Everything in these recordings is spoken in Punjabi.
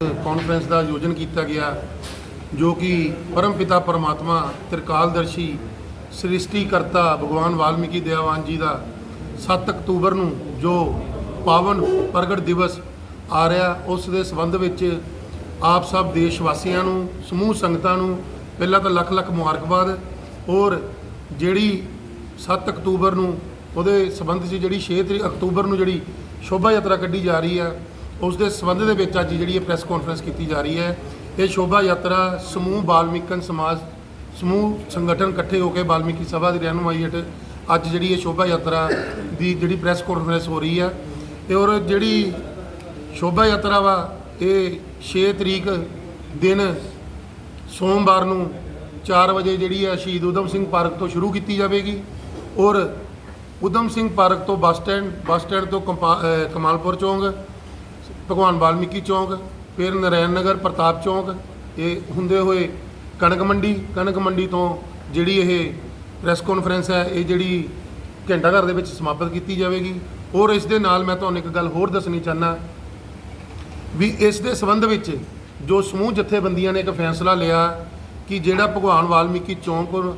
ਕਾਨਫਰੰਸ ਦਾ ਆਯੋਜਨ ਕੀਤਾ ਗਿਆ, ਜੋ ਕਿ ਪਰਮਪਿਤਾ ਪਰਮਾਤਮਾ, ਤ੍ਰਿਕਾਲਦਰਸ਼ੀ, ਸ੍ਰਿਸ਼ਟੀਕਰਤਾ ਭਗਵਾਨ ਵਾਲਮੀਕੀ ਦਇਆਵਾਨ ਜੀ ਦਾ 7 ਅਕਤੂਬਰ ਨੂੰ ਜੋ ਪਾਵਨ ਪ੍ਰਗਟ ਦਿਵਸ ਆ ਰਿਹਾ, ਉਸ ਦੇ ਸੰਬੰਧ ਵਿੱਚ ਆਪ ਸਭ ਦੇਸ਼ ਵਾਸੀਆਂ ਨੂੰ, ਸਮੂਹ ਸੰਗਤਾਂ ਨੂੰ ਪਹਿਲਾਂ ਤਾਂ ਲੱਖ ਲੱਖ ਮੁਬਾਰਕਬਾਦ ਔਰ ਜਿਹੜੀ 7 ਅਕਤੂਬਰ ਨੂੰ ਉਹਦੇ ਸੰਬੰਧ 'ਚ ਜਿਹੜੀ 6 ਤਰੀਕ ਅਕਤੂਬਰ ਨੂੰ ਜਿਹੜੀ ਸ਼ੋਭਾ ਯਾਤਰਾ ਕੱਢੀ ਜਾ ਰਹੀ ਆ ਉਸ ਦੇ ਸੰਬੰਧ ਦੇ ਵਿੱਚ ਅੱਜ ਜਿਹੜੀ ਇਹ ਪ੍ਰੈਸ ਕਾਨਫਰੰਸ ਕੀਤੀ ਜਾ ਰਹੀ ਹੈ, ਇਹ ਸ਼ੋਭਾ ਯਾਤਰਾ ਸਮੂਹ ਬਾਲਮੀਕਨ ਸਮਾਜ, ਸਮੂਹ ਸੰਗਠਨ ਇਕੱਠੇ ਹੋ ਕੇ ਬਾਲਮੀਕੀ ਸਭਾ ਦੀ ਰਹਿਨੁਮਾਈ ਹੇਠ ਅੱਜ ਜਿਹੜੀ ਇਹ ਸ਼ੋਭਾ ਯਾਤਰਾ ਦੀ ਜਿਹੜੀ ਪ੍ਰੈਸ ਕਾਨਫਰੰਸ ਹੋ ਰਹੀ ਹੈ ਤੇ ਔਰ ਜਿਹੜੀ ਸ਼ੋਭਾ ਯਾਤਰਾ ਵਾ, ਇਹ 6 ਤਰੀਕ ਦਿਨ ਸੋਮਵਾਰ ਨੂੰ 4 ਵਜੇ ਜਿਹੜੀ ਹੈ ਸ਼ਹੀਦ ਊਧਮ ਸਿੰਘ ਪਾਰਕ ਤੋਂ ਸ਼ੁਰੂ ਕੀਤੀ ਜਾਵੇਗੀ ਔਰ ਊਧਮ ਸਿੰਘ ਪਾਰਕ ਤੋਂ ਬੱਸ ਸਟੈਂਡ ਬੱਸ ਸਟੈਂਡ ਤੋਂ ਕੰਪਾ- ਕਮਾਲਪੁਰ ਚੌਂਕ ਭਗਵਾਨ ਵਾਲਮੀਕੀ ਚੌਂਕ, ਫਿਰ ਨਰੈਣ ਨਗਰ, ਪ੍ਰਤਾਪ ਚੌਂਕ ਇਹ ਹੁੰਦੇ ਹੋਏ ਕਣਕ ਮੰਡੀ ਕਣਕ ਮੰਡੀ ਤੋਂ ਜਿਹੜੀ ਇਹ ਪ੍ਰੈਸ ਕਾਨਫਰੰਸ ਹੈ, ਇਹ ਜਿਹੜੀ ਘੰਟਾ ਘਰ ਦੇ ਵਿੱਚ ਸਮਾਪਤ ਕੀਤੀ ਜਾਵੇਗੀ। ਔਰ ਇਸ ਦੇ ਨਾਲ ਮੈਂ ਤੁਹਾਨੂੰ ਇੱਕ ਗੱਲ ਹੋਰ ਦੱਸਣੀ ਚਾਹਨਾ ਵੀ ਇਸ ਦੇ ਸੰਬੰਧ ਵਿੱਚ ਜੋ ਸਮੂਹ ਜਥੇਬੰਦੀਆਂ ਨੇ ਇੱਕ ਫੈਸਲਾ ਲਿਆ ਕਿ ਜਿਹੜਾ ਭਗਵਾਨ ਵਾਲਮੀਕੀ ਚੌਂਕ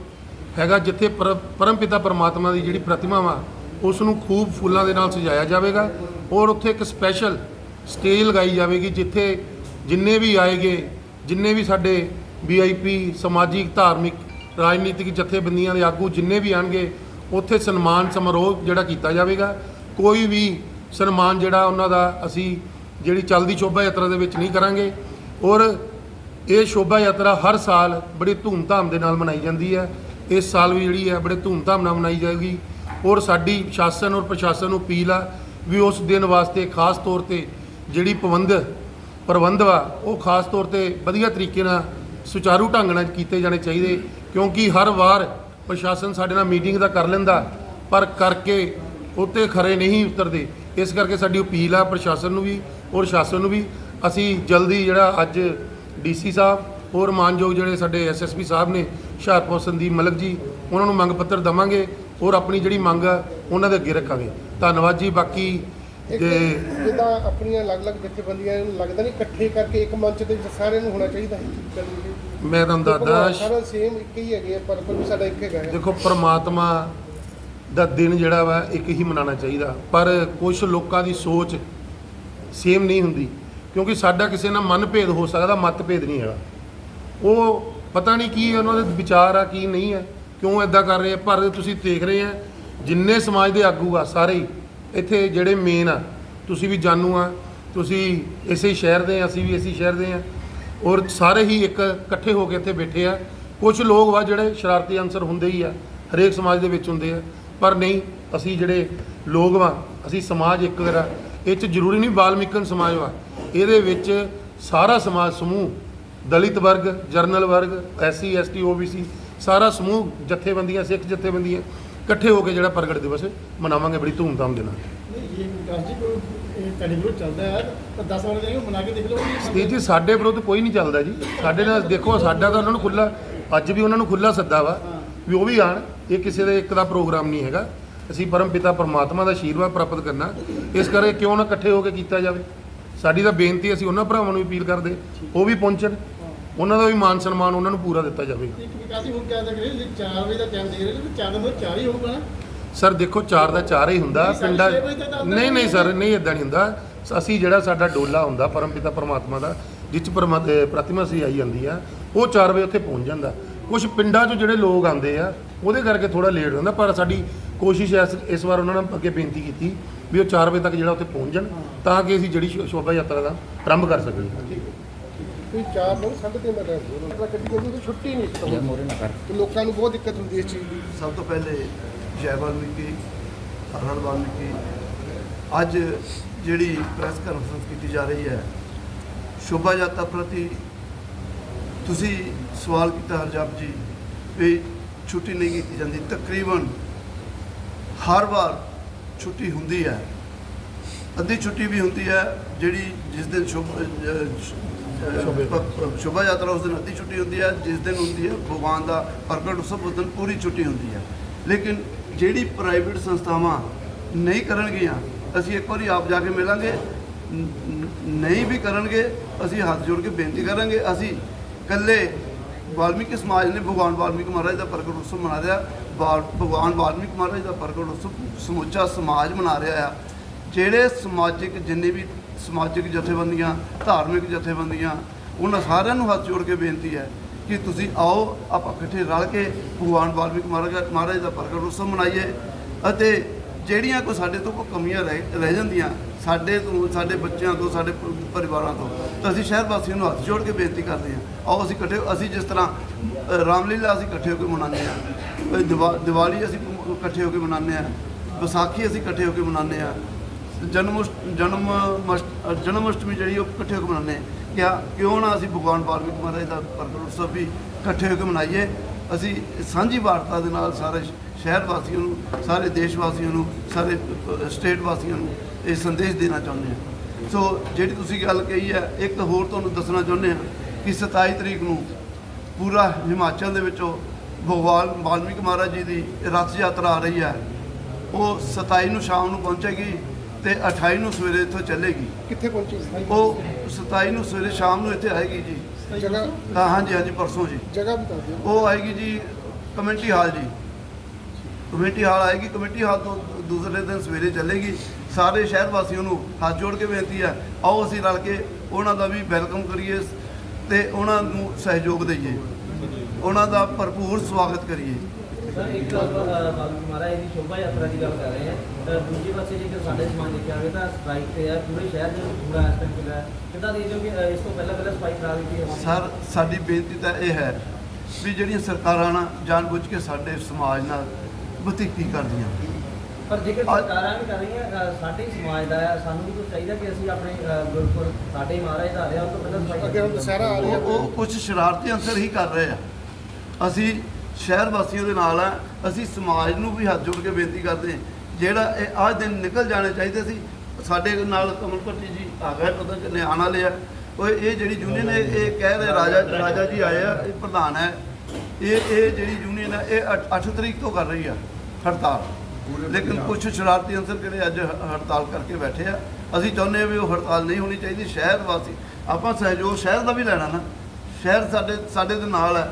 ਹੈਗਾ, ਜਿੱਥੇ ਪਰ- ਪਰਮਪਿਤਾ ਪਰਮਾਤਮਾ ਦੀ ਜਿਹੜੀ ਪ੍ਰਤਿਮਾ ਵਾ ਉਸ ਨੂੰ ਖੂਬ ਫੁੱਲਾਂ ਦੇ ਨਾਲ ਸਜਾਇਆ ਜਾਵੇਗਾ। ਔਰ ਉੱਥੇ ਇੱਕ ਸਪੈਸ਼ਲ ਸਟੇਜ ਲਗਾਈ ਜਾਵੇਗੀ ਜਿੱਥੇ ਜਿੰਨੇ ਵੀ ਆਏਗੇ, ਜਿੰਨੇ ਵੀ ਸਾਡੇ ਵੀਆਈਪੀ ਸਮਾਜਿਕ, ਧਾਰਮਿਕ, ਰਾਜਨੀਤਿਕ ਜਥੇਬੰਦੀਆਂ ਦੇ ਆਗੂ ਜਿੰਨੇ ਵੀ ਆਣਗੇ, ਉੱਥੇ ਸਨਮਾਨ ਸਮਾਰੋਹ ਜਿਹੜਾ ਕੀਤਾ ਜਾਵੇਗਾ। ਕੋਈ ਵੀ ਸਨਮਾਨ ਜਿਹੜਾ ਉਹਨਾਂ ਦਾ ਅਸੀਂ ਜਿਹੜੀ ਚੱਲਦੀ ਸ਼ੋਭਾ ਯਾਤਰਾ ਦੇ ਵਿੱਚ ਨਹੀਂ ਕਰਾਂਗੇ। ਔਰ ਇਹ ਸ਼ੋਭਾ ਯਾਤਰਾ ਹਰ ਸਾਲ ਬੜੀ ਧੂਮਧਾਮ ਦੇ ਨਾਲ ਮਨਾਈ ਜਾਂਦੀ ਹੈ। ਇਸ ਸਾਲ ਵੀ ਜਿਹੜੀ ਹੈ ਬੜੇ ਧੂਮਧਾਮ ਨਾਲ ਮਨਾਈ ਜਾਏਗੀ। ਔਰ ਸਾਡੀ ਸ਼ਾਸਨ ਔਰ ਪ੍ਰਸ਼ਾਸਨ ਨੂੰ ਅਪੀਲ ਆ ਵੀ ਉਸ ਦਿਨ ਵਾਸਤੇ ਖਾਸ ਤੌਰ ਤੇ ਜਿਹੜੀ ਪਵੰਦ ਪ੍ਰਬੰਧ ਵਾ, ਉਹ ਖਾਸ ਤੌਰ ਤੇ ਵਧੀਆ ਤਰੀਕੇ ਨਾਲ ਸੁਚਾਰੂ ਢੰਗ ਨਾਲ ਕੀਤੇ ਜਾਣੇ ਚਾਹੀਦੇ, ਕਿਉਂਕਿ ਹਰ ਵਾਰ ਪ੍ਰਸ਼ਾਸਨ ਸਾਡੇ ਨਾਲ ਮੀਟਿੰਗ ਦਾ ਕਰ ਲੈਂਦਾ, ਪਰ ਕਰਕੇ ਉੱਤੇ ਖਰੇ ਨਹੀਂ ਉਤਰਦੇ। ਇਸ ਕਰਕੇ ਸਾਡੀ ਅਪੀਲ ਆ ਪ੍ਰਸ਼ਾਸਨ ਨੂੰ ਵੀ ਔਰ ਸ਼ਾਸਨ ਨੂੰ ਵੀ, ਅਸੀਂ ਜਲਦੀ ਜਿਹੜਾ ਅੱਜ ਡੀਸੀ ਸਾਹਿਬ ਔਰ ਮਾਨਯੋਗ ਜਿਹੜੇ ਸਾਡੇ ਐਸਐਸਪੀ ਸਾਹਿਬ ਨੇ, ਹੁਸ਼ਿਆਰਪੁਰ ਸੰਦੀਪ ਮਲਕ ਜੀ, ਉਹਨਾਂ ਨੂੰ ਮੰਗ ਪੱਤਰ ਦਵਾਂਗੇ ਔਰ ਆਪਣੀ ਜਿਹੜੀ ਮੰਗ ਆ, ਉਹਨਾਂ ਦੇ ਅੱਗੇ ਰੱਖਾਂਗੇ। ਧੰਨਵਾਦ ਜੀ, ਬਾਕੀ ਇੱਕ ਜਿੱਦਾਂ ਆਪਣੀਆਂ ਅਲੱਗ-ਅਲੱਗ ਜਥੇਬੰਦੀਆਂ ਨੂੰ ਲੱਗਦਾ ਨਹੀਂ ਇਕੱਠੇ ਕਰਕੇ ਇੱਕ ਮੰਚ ਤੇ ਸਾਰਿਆਂ ਨੂੰ ਹੋਣਾ ਚਾਹੀਦਾ ਹੈ। ਮੈਂ ਤੁਹਾਨੂੰ ਦੱਸਦਾ ਸਾਰਾ ਸੇਮ ਇੱਕ ਹੀ ਹੈਗੇ ਪਰ ਪਰ ਸਾਡਾ ਇੱਕ ਹੈਗਾ ਦੇਖੋ ਪ੍ਰਮਾਤਮਾ ਦਾ ਦਿਨ ਜਿਹੜਾ ਵਾ ਇੱਕ ਹੀ ਮਨਾਉਣਾ ਚਾਹੀਦਾ। ਪਰ ਕੁਝ ਲੋਕਾਂ ਦੀ ਸੋਚ ਸੇਮ ਨਹੀਂ ਹੁੰਦੀ ਕਿਉਂਕਿ ਸਾਡਾ ਕਿਸੇ ਨਾਲ ਮਨਭੇਦ ਹੋ ਸਕਦਾ ਮਤਭੇਦ ਨਹੀਂ ਹੈਗਾ। ਉਹ ਪਤਾ ਨਹੀਂ ਕੀ ਉਹਨਾਂ ਦੇ ਵਿਚਾਰ ਆ ਕੀ ਨਹੀਂ ਹੈ ਕਿਉਂ ਐਦਾਂ ਕਰ ਰਹੇ ਆ ਪਰ ਤੁਸੀਂ ਦੇਖ ਰਹੇ ਆ ਜਿੰਨੇ ਸਮਾਜ ਦੇ ਆਗੂ ਆ ਸਾਰੇ ਹੀ ਇੱਥੇ ਜਿਹੜੇ ਮੇਨ ਆ, ਤੁਸੀਂ ਵੀ ਜਾਣੂ ਆ, ਤੁਸੀਂ ਇਸੇ ਸ਼ਹਿਰ ਦੇ ਆ, ਅਸੀਂ ਵੀ ਇਸੇ ਸ਼ਹਿਰ ਦੇ ਆ। ਔਰ ਸਾਰੇ ਹੀ ਇੱਕ ਇਕੱਠੇ ਹੋ ਕੇ ਇੱਥੇ ਬੈਠੇ ਆ। ਕੁਝ ਲੋਕ ਵਾ ਜਿਹੜੇ ਸ਼ਰਾਰਤੀ ਅਨਸਰ ਹੁੰਦੇ ਹੀ ਆ, ਹਰੇਕ ਸਮਾਜ ਦੇ ਵਿੱਚ ਹੁੰਦੇ ਆ। ਪਰ ਨਹੀਂ, ਅਸੀਂ ਜਿਹੜੇ ਲੋਕ ਵਾ, ਅਸੀਂ ਸਮਾਜ ਇੱਕ ਜਿਹੜਾ ਇਹ ਚ ਜ਼ਰੂਰੀ ਨਹੀਂ ਬਾਲਮਿਕਨ ਸਮਾਜ ਵਾ। ਇਹਦੇ ਵਿੱਚ ਸਾਰਾ ਸਮਾਜ ਸਮੂਹ, ਦਲਿਤ ਵਰਗ, ਜਰਨਲ ਵਰਗ, ਐਸਸੀ, ਐਸਟੀ, ਓਬੀਸੀ, ਸਾਰਾ ਸਮੂਹ ਜਥੇਬੰਦੀਆਂ, ਸਿੱਖ ਜਥੇਬੰਦੀਆਂ ਇਕੱਠੇ ਹੋ ਕੇ ਜਿਹੜਾ ਪ੍ਰਗਟ ਦਿਵਸ ਮਨਾਵਾਂਗੇ ਬੜੀ ਧੂਮਧਾਮ ਦੇ ਨਾਲ। ਇਹ ਵਿਕਾਸ ਜੀ ਕੋਈ ਇਹ ਤੁਹਾਡੇ ਵਿਰੁੱਧ ਚੱਲਦਾ ਹੈ ਤਾਂ 10 ਵਾਰ ਦੇ ਮਨਾ ਕੇ ਦੇਖ ਲਓ ਇਹ ਜੀ ਸਾਡੇ ਵਿਰੁੱਧ ਕੋਈ ਨਹੀਂ ਚੱਲਦਾ ਜੀ। ਸਾਡੇ ਨਾਲ ਦੇਖੋ ਸਾਡਾ ਤਾਂ ਉਹਨਾਂ ਨੂੰ ਖੁੱਲਾ ਅੱਜ ਵੀ ਉਹਨਾਂ ਨੂੰ ਖੁੱਲਾ ਸੱਦਾ ਵਾ ਵੀ ਉਹ ਵੀ ਆਣ। ਇਹ ਕਿਸੇ ਦੇ ਇੱਕ ਦਾ ਪ੍ਰੋਗਰਾਮ ਨਹੀਂ ਹੈਗਾ। ਅਸੀਂ ਪਰਮ ਪਿਤਾ ਪਰਮਾਤਮਾ ਦਾ ਆਸ਼ੀਰਵਾਦ ਪ੍ਰਾਪਤ ਕਰਨਾ। ਇਸ ਕਰਕੇ ਕਿਉਂ ਨਾ ਇਕੱਠੇ ਹੋ ਕੇ ਕੀਤਾ ਜਾਵੇ। ਸਾਡੀ ਤਾਂ ਬੇਨਤੀ ਅਸੀਂ ਉਹਨਾਂ ਭਰਾਵਾਂ ਨੂੰ ਵੀ ਅਪੀਲ ਕਰਦੇ ਉਹ ਵੀ ਪਹੁੰਚਣ। ਉਹਨਾਂ ਦਾ ਵੀ ਮਾਨ ਸਨਮਾਨ ਉਹਨਾਂ ਨੂੰ ਪੂਰਾ ਦਿੱਤਾ ਜਾਵੇ ਹੁਣ ਲੱਗ ਰਿਹਾ 4 ਵਜੇ ਦਾ ਟਾਈਮ ਦੇ ਰਹੇ ਨੇ 4 ਵਜੇ 4 ਹੀ ਹੋਊਗਾ ਨਾ। ਸਰ ਦੇਖੋ ਚਾਰ ਦਾ ਚਾਰ ਹੀ ਹੁੰਦਾ ਪਿੰਡਾਂ ਨਹੀਂ ਨਹੀਂ ਸਰ ਨਹੀਂ। ਇਦਾਂ ਨਹੀਂ ਹੁੰਦਾ। ਅਸੀਂ ਜਿਹੜਾ ਸਾਡਾ ਡੋਲਾ ਹੁੰਦਾ ਪਰਮਪਿਤਾ ਪਰਮਾਤਮਾ ਦਾ ਜਿਸ 'ਚ ਪਰਮਾ- ਅਹ ਪ੍ਰਤਿਮਾ ਸੀ ਆਈ ਜਾਂਦੀ ਆ ਉਹ 4 ਵਜੇ ਉੱਥੇ ਪਹੁੰਚ ਜਾਂਦਾ। ਕੁਝ ਪਿੰਡਾਂ 'ਚੋਂ ਜਿਹੜੇ ਲੋਕ ਆਉਂਦੇ ਆ ਉਹਦੇ ਕਰਕੇ ਥੋੜਾ ਲੇਟ ਹੁੰਦਾ ਪਰ ਸਾਡੀ ਕੋਸ਼ਿਸ਼ ਇਸ- ਇਸ ਵਾਰ ਉਹਨਾਂ ਨੇ ਅੱਗੇ ਬੇਨਤੀ ਕੀਤੀ ਵੀ ਉਹ 4 ਵਜੇ ਤੱਕ ਜਿਹੜਾ ਉੱਥੇ ਪਹੁੰਚ ਜਾਣ ਤਾਂ ਕਿ ਅਸੀਂ ਜਿਹੜੀ ਸ਼ੋਭਾ ਯਾਤਰਾ ਦਾ ਆਰੰਭ ਕਰ ਸਕੀਏ। ਕੋਈ ਚਾਰ ਨੂੰ ਸਾਢੇ ਤਿੰਨ ਦਾ ਟਾਈਮ ਹੋਣਾ ਗੱਡੀ ਕੋਈ ਉਹਦੀ ਛੁੱਟੀ ਨਹੀਂ ਇਸ ਮੋਰੇ ਨਾ ਕਰ। ਲੋਕਾਂ ਨੂੰ ਬਹੁਤ ਦਿੱਕਤ ਹੁੰਦੀ ਇਸ ਚੀਜ਼ ਦੀ। ਸਭ ਤੋਂ ਪਹਿਲੇ ਜੈ ਵਾਲਮੀਕੀ ਹਰਨ ਵਾਲਮੀਕੀ ਅੱਜ ਜਿਹੜੀ ਪ੍ਰੈਸ ਕਾਨਫਰੰਸ ਕੀਤੀ ਜਾ ਰਹੀ ਹੈ ਸ਼ੋਭਾ ਯਾਤਰਾ ਪ੍ਰਤੀ ਤੁਸੀਂ ਸਵਾਲ ਕੀਤਾ ਹਰਜਪ ਜੀ ਵੀ ਛੁੱਟੀ ਨਹੀਂ ਕੀਤੀ ਜਾਂਦੀ। ਤਕਰੀਬਨ ਹਰ ਵਾਰ ਛੁੱਟੀ ਹੁੰਦੀ ਹੈ। ਅੱਧੀ ਛੁੱਟੀ ਵੀ ਹੁੰਦੀ ਹੈ ਜਿਹੜੀ ਜਿਸ ਦਿਨ ਸ਼ੁਭ ਸ਼ੋਭਾ ਯਾਤਰਾ ਉਸ ਦਿਨ ਅੱਧੀ ਛੁੱਟੀ ਹੁੰਦੀ ਹੈ, ਜਿਸ ਦਿਨ ਹੁੰਦੀ ਹੈ ਭਗਵਾਨ ਦਾ ਪ੍ਰਗਟ ਉਤਸਵ, ਉਸ ਦਿਨ ਪੂਰੀ ਛੁੱਟੀ ਹੁੰਦੀ ਹੈ। ਲੇਕਿਨ ਜਿਹੜੀ ਪ੍ਰਾਈਵੇਟ ਸੰਸਥਾਵਾਂ ਨਹੀਂ ਕਰਨਗੀਆਂ, ਅਸੀਂ ਇੱਕ ਵਾਰੀ ਆਪ ਜਾ ਕੇ ਮਿਲਾਂਗੇ। ਨਹੀਂ ਵੀ ਕਰਨਗੇ, ਅਸੀਂ ਹੱਥ ਜੋੜ ਕੇ ਬੇਨਤੀ ਕਰਾਂਗੇ। ਅਸੀਂ ਇਕੱਲੇ ਵਾਲਮੀਕੀ ਸਮਾਜ ਨੇ ਭਗਵਾਨ ਵਾਲਮੀਕੀ ਮਹਾਰਾਜ ਦਾ ਪ੍ਰਗਟ ਉਤਸਵ ਮਨਾ ਰਿਹਾ ਭਗਵਾਨ ਵਾਲਮੀਕ ਮਹਾਰਾਜ ਦਾ ਪ੍ਰਗਟ ਉਤਸਵ ਸਮੁੱਚਾ ਸਮਾਜ ਮਨਾ ਰਿਹਾ ਆ। ਜਿਹੜੇ ਸਮਾਜਿਕ ਜਿੰਨੇ ਵੀ ਸਮਾਜਿਕ ਜਥੇਬੰਦੀਆਂ ਧਾਰਮਿਕ ਜਥੇਬੰਦੀਆਂ ਉਹਨਾਂ ਸਾਰਿਆਂ ਨੂੰ ਹੱਥ ਜੋੜ ਕੇ ਬੇਨਤੀ ਹੈ ਕਿ ਤੁਸੀਂ ਆਓ ਆਪਾਂ ਇਕੱਠੇ ਰਲ ਕੇ ਭਗਵਾਨ ਵਾਲਮੀਕ ਮਹਾਰਾਜ ਮਹਾਰਾਜ ਦਾ ਪ੍ਰਗਟ ਉਤਸਵ ਮਨਾਈਏ ਅਤੇ ਜਿਹੜੀਆਂ ਕੋਈ ਸਾਡੇ ਤੋਂ ਕੋਈ ਕਮੀਆਂ ਰਹਿ ਰਹਿ ਜਾਂਦੀਆਂ ਸਾਡੇ ਤੋਂ ਸਾਡੇ ਬੱਚਿਆਂ ਤੋਂ ਸਾਡੇ ਪਰਿਵਾਰਾਂ ਤੋਂ ਤਾਂ ਅਸੀਂ ਸ਼ਹਿਰ ਵਾਸੀਆਂ ਨੂੰ ਹੱਥ ਜੋੜ ਕੇ ਬੇਨਤੀ ਕਰਦੇ ਹਾਂ। ਆਓ ਅਸੀਂ ਇਕੱਠੇ ਅਸੀਂ ਜਿਸ ਤਰ੍ਹਾਂ ਰਾਮਲੀਲਾ ਅਸੀਂ ਇਕੱਠੇ ਹੋ ਕੇ ਮਨਾਉਂਦੇ ਹਾਂ ਅ, ਦੀਵਾ- ਦੀਵਾਲੀ ਅਸੀਂ ਇਕੱਠੇ ਹੋ ਕੇ ਮਨਾਉਂਦੇ ਹਾਂ ਵਿਸਾਖੀ ਅਸੀਂ ਇਕੱਠੇ ਹੋ ਕੇ ਮਨਾਉਂਦੇ ਹਾਂ ਜਨਮ ਅਸ਼ਟ- ਜਨਮ ਮਸ਼ਟ- ਜਨਮ ਅਸ਼ਟਮੀ ਜਿਹੜੀ ਉਹ ਇਕੱਠੇ ਹੋ ਕੇ ਮਨਾਉਂਦੇ ਹਾਂ। ਕਿਆ ਕਿਉਂ ਨਾ ਅਸੀਂ ਭਗਵਾਨ ਵਾਲਮੀਕ ਮਹਾਰਾਜ ਦਾ ਪ੍ਰਗਟ ਉਤਸਵ ਵੀ ਇਕੱਠੇ ਹੋ ਕੇ ਮਨਾਈਏ। ਅਸੀਂ ਸਾਂਝੀ ਵਾਰਤਾ ਦੇ ਨਾਲ ਸਾਰੇ ਸ਼ਹਿਰ ਵਾਸੀਆਂ ਨੂੰ, ਸਾਰੇ ਦੇਸ਼ ਵਾਸੀਆਂ ਨੂੰ, ਸਾਰੇ ਸਟੇਟ ਵਾਸੀਆਂ ਨੂੰ ਇਹ ਸੰਦੇਸ਼ ਦੇਣਾ ਚਾਹੁੰਦੇ ਹਾਂ। ਸੋ ਜਿਹੜੀ ਤੁਸੀਂ ਗੱਲ ਕਹੀ ਹੈ, ਇੱਕ ਹੋਰ ਤੁਹਾਨੂੰ ਦੱਸਣਾ ਚਾਹੁੰਦੇ ਹਾਂ ਕਿ 27 ਤਰੀਕ ਨੂੰ ਪੂਰਾ ਹਿਮਾਚਲ ਦੇ ਵਿੱਚੋਂ ਭਗਵਾਨ ਵਾਲਮੀਕ ਮਹਾਰਾਜ ਜੀ ਦੀ ਰਥ ਯਾਤਰਾ ਆ ਰਹੀ ਹੈ। ਉਹ 27 ਨੂੰ ਸ਼ਾਮ ਨੂੰ ਪਹੁੰਚੇਗੀ। ਤੇ 28 ਨੂੰ ਸਵੇਰੇ ਇੱਥੋਂ ਚੱਲੇਗੀ। ਕਿੱਥੇ ਪਹੁੰਚੀ? ਉਹ 27 ਨੂੰ ਸਵੇਰੇ ਸ਼ਾਮ ਨੂੰ ਇੱਥੇ ਆਏਗੀ ਜੀ। ਜਗ੍ਹਾ ਹਾਂ। ਹਾਂਜੀ ਹਾਂਜੀ ਪਰਸੋਂ ਜੀ। ਜਗ੍ਹਾ ਬਤਾ ਦਿਓ। ਉਹ ਆਏਗੀ ਜੀ ਕਮੇਟੀ ਹਾਲ ਜੀ। ਕਮੇਟੀ ਹਾਲ ਆਏਗੀ ਕਮੇਟੀ ਹਾਲ ਤੋਂ ਦੂਸਰੇ ਦਿਨ ਸਵੇਰੇ ਚੱਲੇਗੀ। ਸਾਰੇ ਸ਼ਹਿਰ ਵਾਸੀਆਂ ਨੂੰ ਹੱਥ ਜੋੜ ਕੇ ਬੇਨਤੀ ਹੈ ਆਓ ਅਸੀਂ ਰਲ ਕੇ ਉਹਨਾਂ ਦਾ ਵੀ ਵੈਲਕਮ ਕਰੀਏ ਤੇ ਉਹਨਾਂ ਨੂੰ ਸਹਿਯੋਗ ਦਈਏ। ਉਹਨਾਂ ਦਾ ਭਰਪੂਰ ਸਵਾਗਤ ਕਰੀਏ। ਸਰ ਇੱਕ ਬਾਬੂ ਮਹਾਰਾਜ ਦੀ ਸ਼ੋਭਾ ਯਾਤਰਾ ਦੀ ਗੱਲ ਕਰ ਰਹੇ ਹਾਂ। ਤਾਂ ਦੂਜੇ ਪਾਸੇ ਜੇਕਰ ਸਾਡੇ ਸਮਾਜ ਦੇਖਿਆ ਜਾਵੇ ਤਾਂ ਸਟ੍ਰਾਈਕ ਤੇ ਹੈ ਪੂਰੇ ਸ਼ਹਿਰ ਦੇ ਵਿੱਚ ਪੂਰਾ ਇਸ ਟਾਈਮ ਕਿੱਦਾਂ ਕਿ ਤੋਂ ਪਹਿਲਾਂ ਪਹਿਲਾਂ ਸਫ਼ਾਈ ਕਰਾ ਦਿੱਤੀ ਹੈ? ਸਰ ਸਾਡੀ ਬੇਨਤੀ ਤਾਂ ਇਹ ਹੈ ਵੀ ਜਿਹੜੀਆਂ ਸਰਕਾਰਾਂ ਨਾ ਜਾਣਬੁੱਝ ਕੇ ਸਾਡੇ ਸਮਾਜ ਨਾਲ ਬਤੀਕੀ ਕਰਦੀਆਂ। ਪਰ ਜੇਕਰ ਸਰਕਾਰਾਂ ਵੀ ਕਰ ਰਹੀਆਂ ਸਾਡੇ ਸਮਾਜ ਦਾ ਹੈ ਸਾਨੂੰ ਵੀ ਕੁਝ ਚਾਹੀਦਾ ਕਿ ਅਸੀਂ ਆਪਣੇ ਗੁਰਪੁਰ ਸਾਡੇ ਹੀ ਮਹਾਰਾਜ ਦਾ ਆ ਰਿਹਾ ਉਸ ਤੋਂ ਪਹਿਲਾਂ ਸਫ਼ਾਈ ਅੱਗੇ ਹੁਣ ਦੁਸਹਿਰਾ ਆ ਰਿਹਾ। ਉਹ ਉਹ ਕੁਝ ਸ਼ਰਾਰਤੀ ਅੰਸਰ ਹੀ ਕਰ ਰਹੇ ਆ। ਅਸੀਂ ਸ਼ਹਿਰ ਵਾਸੀਆਂ ਦੇ ਨਾਲ ਆ ਅਸੀਂ ਸਮਾਜ ਨੂੰ ਵੀ ਹੱਥ ਜੋੜ ਕੇ ਬੇਨਤੀ ਕਰਦੇ ਹਾਂ ਜਿਹੜਾ ਇਹ ਆਹ ਦਿਨ ਨਿਕਲ ਜਾਣੇ ਚਾਹੀਦੇ ਸੀ ਸਾਡੇ ਨਾਲ ਕਮਲ ਭੱਟੀ ਜੀ ਆ ਗਏ ਪਤਾ ਕਿ ਆਉਣ ਵਾਲੇ ਆ। ਉਹ ਇਹ ਜਿਹੜੀ ਯੂਨੀਅਨ ਹੈ ਇਹ ਕਹਿ ਰਹੇ ਰਾਜਾ ਰਾਜਾ ਜੀ ਆਏ ਆ ਇਹ ਪ੍ਰਧਾਨ ਹੈ। ਇਹ ਇਹ ਜਿਹੜੀ ਯੂਨੀਅਨ ਹੈ ਇਹ 8 ਤਰੀਕ ਤੋਂ ਕਰ ਰਹੀ ਆ ਹੜਤਾਲ। ਲੇਕਿਨ ਕੁਝ ਸ਼ਰਾਰਤੀ ਅੰਸਰ ਜਿਹੜੇ ਅੱਜ ਹੜਤਾਲ ਕਰਕੇ ਬੈਠੇ ਆ ਅਸੀਂ ਚਾਹੁੰਦੇ ਹਾਂ ਵੀ ਉਹ ਹੜਤਾਲ ਨਹੀਂ ਹੋਣੀ ਚਾਹੀਦੀ ਸ਼ਹਿਰ ਵਾਸੀ ਆਪਾਂ ਸਹਿਯੋਗ ਸ਼ਹਿਰ ਦਾ ਵੀ ਲੈਣਾ ਨਾ। ਸ਼ਹਿਰ ਸਾਡੇ ਸਾਡੇ ਦੇ ਨਾਲ ਹੈ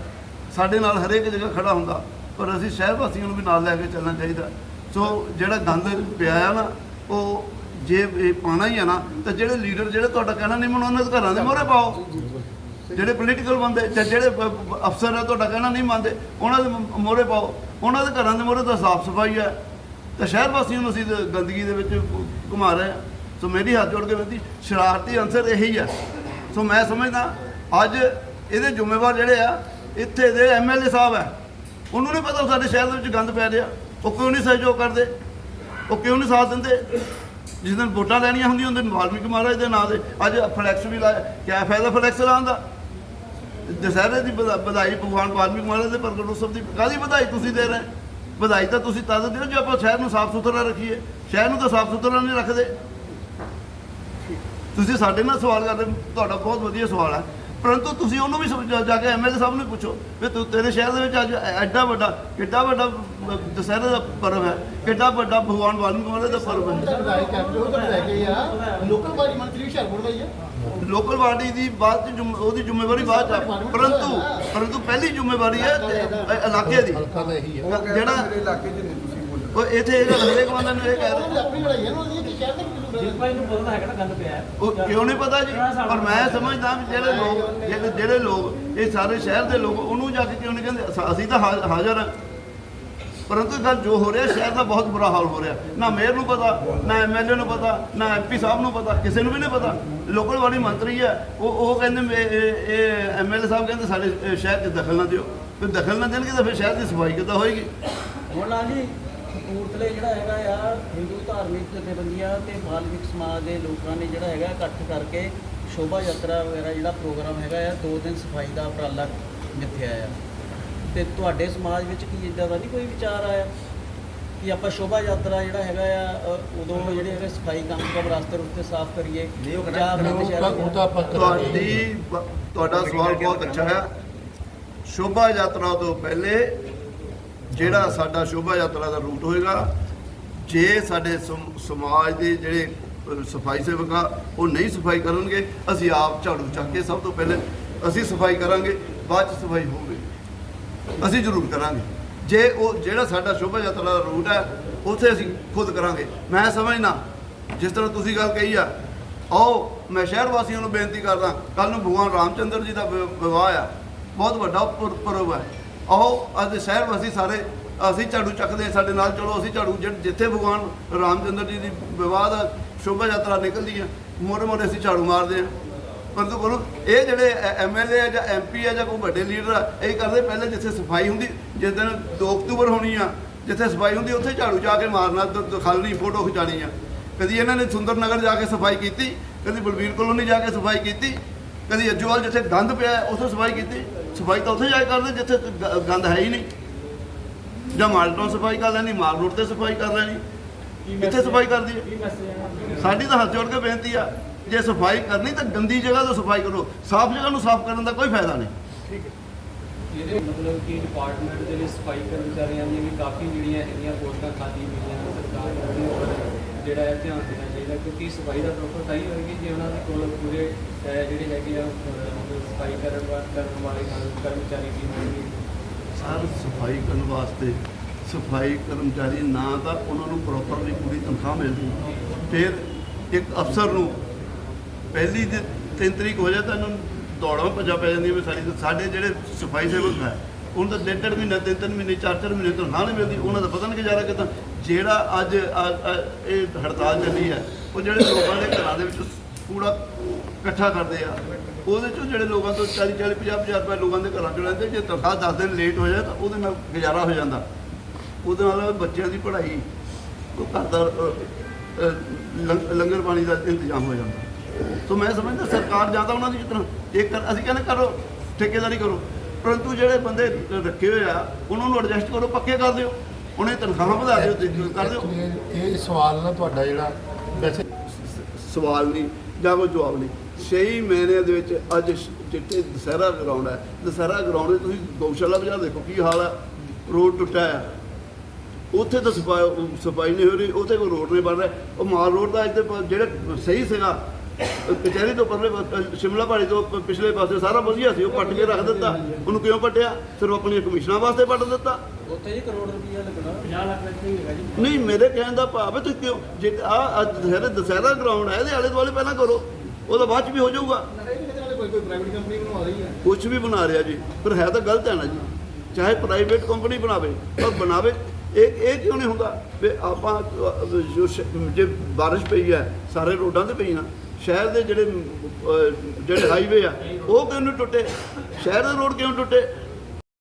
ਸਾਡੇ ਨਾਲ ਹਰੇਕ ਜਗ੍ਹਾ ਖੜਾ ਹੁੰਦਾ, ਪਰ ਅਸੀਂ ਸ਼ਹਿਰ ਵਾਸੀਆਂ ਨੂੰ ਵੀ ਨਾਲ ਲੈ ਕੇ ਚੱਲਣਾ ਚਾਹੀਦਾ। ਸੋ ਜਿਹੜਾ ਗੰਦ ਪਿਆ ਆ ਨਾ, ਉਹ ਜੇ ਇਹ ਪਾਣਾ ਹੀ ਆ ਨਾ, ਤਾਂ ਜਿਹੜੇ ਲੀਡਰ ਜਿਹੜੇ ਤੁਹਾਡਾ ਕਹਿਣਾ ਨਹੀਂ ਮੰਨਣਾ ਉਹਨਾਂ ਦੇ ਘਰਾਂ ਦੇ ਮੋਹਰੇ ਪਾਓ। ਜਿਹੜੇ ਪੋਲੀਟੀਕਲ ਬੰਦੇ ਜਾਂ ਜਿਹੜੇ ਅਫਸਰ ਆ, ਤੁਹਾਡਾ ਕਹਿਣਾ ਨਹੀਂ ਮੰਨਦੇ, ਉਹਨਾਂ ਦੇ ਮੋਹਰੇ ਪਾਓ। ਉਹਨਾਂ ਦੇ ਘਰਾਂ ਦੇ ਮੋਹਰੇ ਤਾਂ ਸਾਫ਼ ਸਫ਼ਾਈ ਹੈ ਤਾਂ ਸ਼ਹਿਰ ਵਾਸੀਆਂ ਨੂੰ ਅਸੀਂ ਗੰਦਗੀ ਦੇ ਵਿੱਚ ਘੁ- ਘੁਮਾ ਰਹੇ ਹਾਂ ਸੋ ਮੇਰੀ ਹੱਥ ਜੋੜ ਕੇ ਬੇਨਤੀ, ਸ਼ਰਾਰਤੀ ਅੰਸਰ ਇਹੀ ਹੈ ਸੋ ਮੈਂ ਸਮਝਦਾ, ਅੱਜ ਇਹਦੇ ਜ਼ਿੰਮੇਵਾਰ ਜਿਹੜੇ ਆ ਇੱਥੇ ਦੇ ਐਮਐਲਏ ਸਾਹਿਬ ਹੈ। ਉਹਨੂੰ ਨਹੀਂ ਪਤਾ ਸਾਡੇ ਸ਼ਹਿਰ ਦੇ ਵਿੱਚ ਗੰਦ ਪੈ ਰਿਹਾ। ਉਹ ਕਿਉਂ ਨਹੀਂ ਸਹਿਯੋਗ ਕਰਦੇ? ਉਹ ਕਿਉਂ ਨਹੀਂ ਸਾਥ ਦਿੰਦੇ? ਜਿਸ ਦਿਨ ਵੋਟਾਂ ਲੈਣੀਆਂ ਹੁੰਦੀਆਂ ਉਹਦੇ ਵਾਲਮੀਕ ਮਹਾਰਾਜ ਦੇ ਨਾਂ ਦੇ ਅੱਜ ਫਲੈਕਸ ਵੀ ਲਾਇਆ। ਕਿਆ ਫਾਇਦਾ ਫਲੈਕਸ ਲਾਉਣ ਦਾ? ਦਸਹਿਰੇ ਦੀ ਵਧਾ- ਵਧਾਈ ਭਗਵਾਨ ਵਾਲਮੀਕ ਮਹਾਰਾਜ ਦੇ ਪ੍ਰਗਟ ਉਤਸਵ ਦੀ ਕਾਹਦੀ ਵਧਾਈ ਤੁਸੀਂ ਦੇ ਰਹੇ ਵਧਾਈ ਤਾਂ ਤੁਸੀਂ ਤਦ ਦਿਓ ਜੇ ਆਪਾਂ ਸ਼ਹਿਰ ਨੂੰ ਸਾਫ਼ ਸੁਥਰਾ ਰੱਖੀਏ। ਸ਼ਹਿਰ ਨੂੰ ਤਾਂ ਸਾਫ਼ ਸੁਥਰਾ ਨਹੀਂ ਰੱਖਦੇ। ਤੁਸੀਂ ਸਾਡੇ ਨਾਲ ਸਵਾਲ ਕਰਦੇ ਤੁਹਾਡਾ ਬਹੁਤ ਵਧੀਆ ਸਵਾਲ ਹੈ। ਪਰੰਤੂ ਤੁਸੀਂ ਉਹਨੂੰ ਵੀ ਸਮ- ਜਾ- ਕੇ ਐਮਐਲਏ ਸਾਹਿਬ ਨੂੰ ਪੁੱਛੋ ਵੀ ਤੂੰ ਤੇਰੇ ਸ਼ਹਿਰ ਦੇ ਵਿੱਚ ਅੱਜ ਐਡਾ ਵੱਡਾ ਕਿੱਡਾ ਵੱਡਾ ਦੁਸਹਿਰੇ ਦਾ ਪਰਵ ਹੈ ਕਿੱਡਾ ਵੱਡਾ ਭਗਵਾਨ ਵਾਲਮੀਕ ਦਾ ਪਰਵ ਹੈ। ਸਰਦਾਰੀ ਕੈਪਟਲ ਤੋਂ ਲੈ ਕੇ ਆ। ਲੋਕਲ ਬਾਡੀ ਮੰਤਰੀ ਦਾ ਹੀ ਆ। ਲੋਕਲ ਬਾਡੀ ਦੀ ਬਾਅਦ ਚ ਉਹਦੀ ਜ਼ਿੰਮੇਵਾਰੀ ਬਾਅਦ ਚ ਆ। ਪਰੰਤੂ ਪਰੰਤੂ ਪਹਿਲੀ ਜ਼ਿੰਮੇਵਾਰੀ ਹੈ ਇਲਾਕੇ ਦੀ। ਜਿਹੜਾ ਮੇਰੇ ਇਲਾਕੇ 'ਚ ਨਹੀਂ ਤੁਸੀਂ। ਉਹ ਇੱਥੇ ਹਰੇਕ ਬੰਦੇ ਨੂੰ ਇਹ ਕਹਿ ਉਹਨਾਂ ਦੀ ਰਿਹਾ ਆਪਣੀ ਲੜਾਈ ਹੈ ਨਾ ਉਹਦੀ ਕਿ ਸ਼ਹਿਰ ਦੇ ਕਿਲੋ ਜਿਸ ਭਾਈ ਨੂੰ ਪਤਾ ਹੈਗਾ ਨਾ ਗੰਦ ਪਿਆ ਹੈ। ਉਹ ਕਿਉਂ ਨਹੀਂ ਪਤਾ ਜੀ? ਪਰ ਮੈਂ ਸਮਝਦਾ ਵੀ ਜਿਹੜੇ ਲੋਕ ਜਿਹੜੇ ਜਿਹੜੇ ਲੋਕ ਇਹ ਸਾਰੇ ਸ਼ਹਿਰ ਦੇ ਲੋਕ ਉਹਨੂੰ ਜਾ ਕੇ ਕਿਉਂ ਨਹੀਂ ਕਹਿੰਦੇ? ਅਸ- ਅਸੀਂ ਤਾਂ ਹਾ- ਹਾਜ਼ਰ ਹਾਂ। ਪਰੰਤੂ ਇਹ ਗੱਲ ਜੋ ਹੋ ਰਿਹਾ ਸ਼ਹਿਰ ਦਾ ਬਹੁਤ ਬੁਰਾ ਹਾਲ ਹੋ ਰਿਹਾ। ਨਾ ਮੇਅਰ ਨੂੰ ਪਤਾ ਨਾ ਐਮਐਲਏ ਨੂੰ ਪਤਾ ਨਾ ਐਮਪੀ ਸਾਹਿਬ ਨੂੰ ਪਤਾ ਕਿਸੇ ਨੂੰ ਵੀ ਨਹੀਂ ਪਤਾ। ਲੋਕਲ ਬਾਡੀ ਮੰਤਰੀ ਹੈ। ਉਹ ਉਹ ਕਹਿੰਦੇ ਵੀ ਇਹ- ਐਮਐਲਏ ਸਾਹਿਬ ਕਹਿੰਦੇ ਸਾਡੇ ਸ਼ਹਿਰ 'ਚ ਦਖਲ ਨਾ ਦਿਓ। ਤੇ ਦਖਲ ਨਾ ਦੇਣਗੇ ਤਾਂ ਫਿਰ ਸ਼ਹਿਰ ਦੀ ਸਫ਼ਾਈ ਕਿੱਦਾਂ ਹੋਏਗੀ? ਹੁਣ ਲਾ ਜੀ ਕਪੂਰਥਲੇ ਜਿਹੜਾ ਹੈਗਾ ਆ ਹਿੰਦੂ ਧਾਰਮਿਕ ਜਥੇਬੰਦੀਆਂ ਤੇ ਮਾਲਵਿਕ ਸਮਾਜ ਦੇ ਲੋਕਾਂ ਨੇ ਜਿਹੜਾ ਹੈਗਾ ਇਕੱਠ ਕਰਕੇ ਸ਼ੋਭਾ ਯਾਤਰਾ ਵਗੈਰਾ ਜਿਹੜਾ ਪ੍ਰੋਗਰਾਮ ਹੈਗਾ ਆ ਦੋ ਦਿਨ ਸਫ਼ਾਈ ਦਾ ਉਪਰਾਲਾ ਮਿੱਥਿਆ ਆ ਤੇ ਤੁਹਾਡੇ ਸਮਾਜ ਵਿੱਚ ਕੀ ਇਦਾਂ ਦਾ ਨਹੀਂ ਕੋਈ ਵਿਚਾਰ ਆਇਆ ਕਿ ਆਪਾਂ ਸ਼ੋਭਾ ਯਾਤਰਾ ਜਿਹੜਾ ਹੈਗਾ ਆ ਉਦੋਂ ਜਿਹੜੇ ਹੈਗੇ ਸਫ਼ਾਈ ਕੰਮ ਦਾ ਰਸਤੇ ਰੁਸਤੇ ਸਾਫ਼ ਕਰੀਏ ਜਾਂ ਆਪਣੇ ਤੁਹਾਡਾ ਸਵਾਲ ਬਹੁਤ ਅੱਛਾ ਹੈ। ਸ਼ੋਭਾ ਯਾਤਰਾ ਤੋਂ ਪਹਿਲੇ ਜਿਹੜਾ ਸਾਡਾ ਸ਼ੋਭਾ ਯਾਤਰਾ ਦਾ ਰੂਟ ਹੋਏਗਾ, ਜੇ ਸਾਡੇ ਸਮ- ਸਮਾਜ ਦੇ ਜਿਹੜੇ ਸਫ਼ਾਈ ਸੇਵਕ ਆ, ਉਹ ਨਹੀਂ ਸਫ਼ਾਈ ਕਰਨਗੇ, ਅਸੀਂ ਆਪ ਝਾੜੂ ਚੱਕ ਕੇ ਸਭ ਤੋਂ ਪਹਿਲੇ ਅਸੀਂ ਸਫ਼ਾਈ ਕਰਾਂਗੇ, ਬਾਅਦ ਚ ਸਫ਼ਾਈ ਹੋਵੇ ਅਸੀਂ ਜ਼ਰੂਰ ਕਰਾਂਗੇ। ਜੇ ਉਹ, ਜਿਹੜਾ ਸਾਡਾ ਸ਼ੋਭਾ ਯਾਤਰਾ ਦਾ ਰੂਟ ਹੈ, ਉੱਥੇ ਅਸੀਂ ਖੁਦ ਕਰਾਂਗੇ। ਮੈਂ ਸਮਝਣਾ ਜਿਸ ਤਰ੍ਹਾਂ ਤੁਸੀਂ ਗੱਲ ਕਹੀ ਆ, ਆਓ, ਮੈਂ ਸ਼ਹਿਰ ਵਾਸੀਆਂ ਨੂੰ ਬੇਨਤੀ ਕਰਦਾ ਕੱਲ ਨੂੰ ਭਗਵਾਨ ਰਾਮਚੰਦਰ ਜੀ ਦਾ ਵਿ- ਵਿਵਾਹ ਆ, ਬਹੁਤ ਵੱਡਾ ਪੁਰ- ਪੁਰਬ ਹੈ ਆਓ ਅੱਜ ਸ਼ਹਿਰ ਵਾਸੀ ਸਾਰੇ ਅਸੀਂ ਝਾੜੂ ਚੱਕਦੇ ਹਾਂ, ਸਾਡੇ ਨਾਲ ਚਲੋ ਅਸੀਂ ਝਾੜੂ ਜਿੱਥੇ ਭਗਵਾਨ ਰਾਮਚੰਦਰ ਜੀ ਦੀ ਵਿਵਾਦ ਦਾ ਸ਼ੋਭਾ ਯਾਤਰਾ ਨਿਕਲਦੀ ਹੈ ਮੋਰੇ ਮੋਰੇ ਅਸੀਂ ਝਾੜੂ ਮਾਰਦੇ ਹਾਂ। ਪਰੰਤੂ ਕਰੋ ਇਹ ਜਿਹੜੇ ਐਮਐਲਏ ਆ ਜਾਂ ਐਮਪੀ ਆ ਜਾਂ ਕੋਈ ਵੱਡੇ ਲੀਡਰ ਆ ਇਹ ਕਰਦੇ ਪਹਿਲੇ ਜਿੱਥੇ ਸਫ਼ਾਈ ਹੁੰਦੀ ਜਿਸ ਦਿਨ 2 ਅਕਤੂਬਰ ਹੋਣੀ ਆ ਜਿੱਥੇ ਸਫ਼ਾਈ ਹੁੰਦੀ ਉੱਥੇ ਝਾੜੂ ਜਾ ਕੇ ਮਾਰਨਾ ਦ- ਫੋਟੋ ਖਿਚਾਣੀ ਆ। ਕਦੀ ਇਹਨਾਂ ਨੇ ਸੁੰਦਰ ਨਗਰ ਜਾ ਕੇ ਸਫ਼ਾਈ ਕੀਤੀ ਕਦੀ ਬਲਵੀਰ ਕਲੋਨੀ ਜਾ ਕੇ ਸਫ਼ਾਈ ਕੀਤੀ ਕਦੀ ਅਜਵਾਲ ਜਿੱਥੇ ਗੰਦ ਪਿਆ ਉੱਥੇ ਸਫ਼ਾਈ ਕੀਤੀ। ਸਫ਼ਾਈ ਤਾਂ ਉੱਥੇ ਜਾ ਕੇ ਕਰਦੇ ਜਿੱਥੇ ਗ- ਗੰਦ ਹੈ ਹੀ ਨਹੀਂ। ਜਾਂ ਮਾਲਟੋਂ ਸਫ਼ਾਈ ਕਰ ਲੈਣੀ ਮਾਲ ਰੋਡ ਤੇ ਸਫ਼ਾਈ ਕਰ ਲੈਣੀ ਕਿੱਥੇ ਸਫ਼ਾਈ ਕਰਦੀ ਹੈ? ਸਾਡੀ ਤਾਂ ਹੱਥ ਜੋੜ ਕੇ ਬੇਨਤੀ ਆ ਜੇ ਸਫ਼ਾਈ ਕਰਨੀ ਤਾਂ ਗੰਦੀ ਜਗ੍ਹਾ ਤੋਂ ਸਫ਼ਾਈ ਕਰੋ। ਸਾਫ਼ ਜਗ੍ਹਾ ਨੂੰ ਸਾਫ਼ ਕਰਨ ਦਾ ਕੋਈ ਫਾਇਦਾ ਨਹੀਂ। ਇਹਦੇ ਮਤਲਬ ਕਿ ਡਿਪਾਰਟਮੈਂਟ ਦੇ ਲਈ ਸਫ਼ਾਈ ਕਰਮਚਾਰੀਆਂ ਦੀਆਂ ਵੀ ਕਾਫੀ ਜਿਹੜੀਆਂ ਹੈਗੀਆਂ ਪੋਸਟਾਂ ਖਾਲੀ ਹੋਈਆਂ ਨੇ ਸਰਕਾਰ ਨੂੰ ਉੱਪਰ ਜਿਹੜਾ ਹੈ ਧਿਆਨ ਦੇਣਾ ਚਾਹੀਦਾ ਕਿਉਂਕਿ ਸਫ਼ਾਈ ਦਾ ਪ੍ਰੋਪਰ ਤਾਂ ਹੀ ਹੋਏਗੀ ਜੇ ਉਹਨਾਂ ਦੇ ਕੋਲ ਪੂਰੇ ਅਹ, ਜਿਹੜੇ ਹੈਗੇ ਆ ਅਹ, ਸਫ਼ਾਈ ਕਰਨ ਵਾ- ਕਰਨ ਵਾਲੇ ਕਰਨ- ਕਰਮਚਾਰੀ ਵੀ ਹੋਣਗੇ। ਸਰ ਸਫ਼ਾਈ ਕਰਨ ਵਾਸਤੇ ਸਫ਼ਾਈ ਕਰਮਚਾਰੀ ਨਾ ਤਾਂ ਉਹਨਾਂ ਨੂੰ ਪ੍ਰੋਪਰਲੀ ਪੂਰੀ ਤਨਖਾਹ ਮਿਲਦੀ। ਫਿਰ ਇੱਕ ਅਫਸਰ ਨੂੰ ਪਹਿਲੀ ਦੇ 3 ਤਰੀਕ ਹੋ ਜਾਏ ਤਾਂ ਇਹਨਾਂ ਨੂੰ ਦੌੜਾਂ ਭੱਜਾ ਪੈ ਜਾਂਦੀਆਂ ਵੀ ਸਾਡੀ ਸਾਡੇ ਜਿਹੜੇ ਸਫ਼ਾਈ ਸੇਵਕ ਹੈ ਉਹਨਾਂ ਦਾ ਡੇਢ ਡੇਢ ਮਹੀਨਾ ਤਿੰਨ ਤਿੰਨ ਮਹੀਨੇ ਚਾਰ ਚਾਰ ਮਹੀਨੇ ਤਨਖਾਹ ਨਹੀਂ ਮਿਲਦੀ ਉਹਨਾਂ ਦਾ ਪਤਾ ਨਹੀਂ ਗੁਜ਼ਾਰਾ ਕਿੱਦਾਂ। ਜਿਹੜਾ ਅੱਜ ਇਹ ਹੜਤਾਲ ਚੱਲੀ ਹੈ ਉਹ ਜਿਹੜੇ ਲੋਕਾਂ ਦੇ ਘਰਾਂ ਦੇ ਵਿੱਚ ਕੂੜਾ ਇਕੱਠਾ ਕਰਦੇ ਆ ਉਹਦੇ ਚੋਂ ਜਿਹੜੇ ਲੋਕਾਂ ਤੋਂ 40 40 50 50 ਰੁਪਏ ਲੋਕਾਂ ਦੇ ਘਰਾਂ ਚੋਂ ਲੈਂਦੇ ਜੇ ਤਨਖਾਹ 10 ਦਿਨ ਲੇਟ ਹੋ ਜਾਏ ਤਾਂ ਉਹਦੇ ਨਾਲ ਗੁਜ਼ਾਰਾ ਹੋ ਜਾਂਦਾ। ਉਹਦੇ ਨਾਲ ਬੱਚਿਆਂ ਦੀ ਪੜ੍ਹਾਈ ਉਹ ਘਰ ਦਾ ਅ, ਲੰਗਰ ਪਾਣੀ ਦਾ ਇੰਤਜ਼ਾਮ ਹੋ ਜਾਂਦਾ। ਸੋ ਮੈਂ ਸਮਝਦਾ ਸਰਕਾਰ ਜਾਂ ਤਾਂ ਉਹਨਾਂ ਦੀ ਜਿਸ ਤਰ੍ਹਾਂ ਇੱਕ ਅਸੀਂ ਕਹਿੰਦੇ ਕਰੋ ਠੇਕੇਦਾਰੀ ਕਰੋ ਪਰੰਤੂ ਜਿਹੜੇ ਬੰਦੇ ਰੱਖੇ ਹੋਏ ਆ ਉਹਨਾਂ ਨੂੰ ਐਡਜਸਟ ਕਰੋ ਪੱਕੇ ਕਰ ਦਿਓ। ਉਹਨੇ ਤਨਖਾਹਾਂ ਵਧਾ ਦਿਓ ਤੇ ਕਰ ਦਿਓ। ਇਹ ਇਹ ਸਵਾਲ ਨਾ ਤੁਹਾਡਾ ਜਿਹੜਾ ਵੈਸੇ ਸਵਾਲ ਨਹੀਂ ਜਾਂ ਕੋਈ ਜਵਾਬ ਨਹੀਂ। 6 ਮਹੀਨਿਆਂ ਦੇ ਵਿੱਚ ਅੱਜ ਜਿੱਥੇ ਦਸਹਿਰਾ ਗਰਾਊਂਡ ਹੈ। ਦਸਹਿਰਾ ਗਰਾਊਂਡ 'ਤੇ ਤੁਸੀਂ ਗਊਸ਼ਾਲਾ ਬਾਜ਼ਾਰ ਦੇਖੋ ਕੀ ਹਾਲ ਹੈ। ਰੋਡ ਟੁੱਟਾ ਹੈ। ਉੱਥੇ ਤਾਂ ਸਫ਼ਾਈ ਸਫ਼ਾਈ ਨਹੀਂ ਹੋ ਰਹੀ ਉੱਥੇ ਕੋਈ ਰੋਡ ਨਹੀਂ ਬਣ ਰਿਹਾ। ਉਹ ਮਾਲ ਰੋਡ ਦਾ ਇੱਥੇ ਜਿਹੜਾ ਸਹੀ ਸੀਗਾ ਕਚਹਿਰੀ ਤੋਂ ਪਰਲੇ ਸ਼ਿਮਲਾ ਪਹਾੜੀ ਤੋਂ ਪਿਛਲੇ ਪਾਸੇ ਸਾਰਾ ਵਧੀਆ ਸੀ ਉਹ ਪੱਟ ਕੇ ਰੱਖ ਦਿੱਤਾ। ਉਹਨੂੰ ਕਿਉਂ ਪੱਟਿਆ? ਸਿਰਫ ਆਪਣੀਆਂ ਕਮਿਸ਼ਨਾਂ ਵਾਸਤੇ ਪੱਟ ਦਿੱਤਾ। ਉੱਥੇ ਜੀ ਕਰੋੜ ਰੁਪਈਆ ਲੱਗਣਾ। 50 ਲੱਖ ਦਾ ਕੀ ਹੈਗਾ ਜੀ। ਨਹੀਂ ਮੇਰੇ ਕਹਿਣ ਦਾ ਭਾਵ ਹੈ ਤੁਸੀਂ ਕਿਉਂ ਜੇ ਆ ਅੱਜ ਦੁਸਹਿਰਾ ਦੁਸਹਿਰਾ ਗਰਾਊਂਡ ਹੈ ਇਹਦੇ ਆਲੇ ਦੁਆਲੇ ਪਹਿਲਾਂ ਕਰੋ। ਉਹਦਾ ਬਾਅਦ ਚ ਵੀ ਹੋ ਜਾਊਗਾ। ਇਹਦੇ ਨਾਲ ਕੋਈ ਕੋਈ ਪ੍ਰਾਈਵੇਟ ਕੰਪਨੀ ਬਣਵਾ ਰਹੀ ਹੈ। ਕੁਝ ਵੀ ਬਣਾ ਰਿਹਾ ਜੀ। ਪਰ ਹੈ ਤਾਂ ਗਲਤ ਹੈ ਨਾ ਜੀ। ਚਾਹੇ ਪ੍ਰਾਈਵੇਟ ਕੰਪਨੀ ਬਣਾਵੇ ਪਰ ਬਣਾਵੇ ਇਹ ਇਹ ਕਿਉਂ ਨਹੀਂ ਹੁੰਦਾ? ਵੀ ਆਪਾਂ ਜੋ ਬਾਰਿਸ਼ ਪਈ ਹੈ ਸਾਰੇ ਰੋਡਾਂ ਤੇ ਪਈ ਨਾ ਸ਼ਹਿਰ ਦੇ ਜਿਹੜੇ ਜਿਹੜੇ ਹਾਈਵੇ ਆ ਉਹ ਕਿਉਂ ਨਹੀਂ ਟੁੱਟੇ? ਸ਼ਹਿਰ ਦੇ ਰੋਡ ਕਿਉਂ ਟੁੱਟੇ?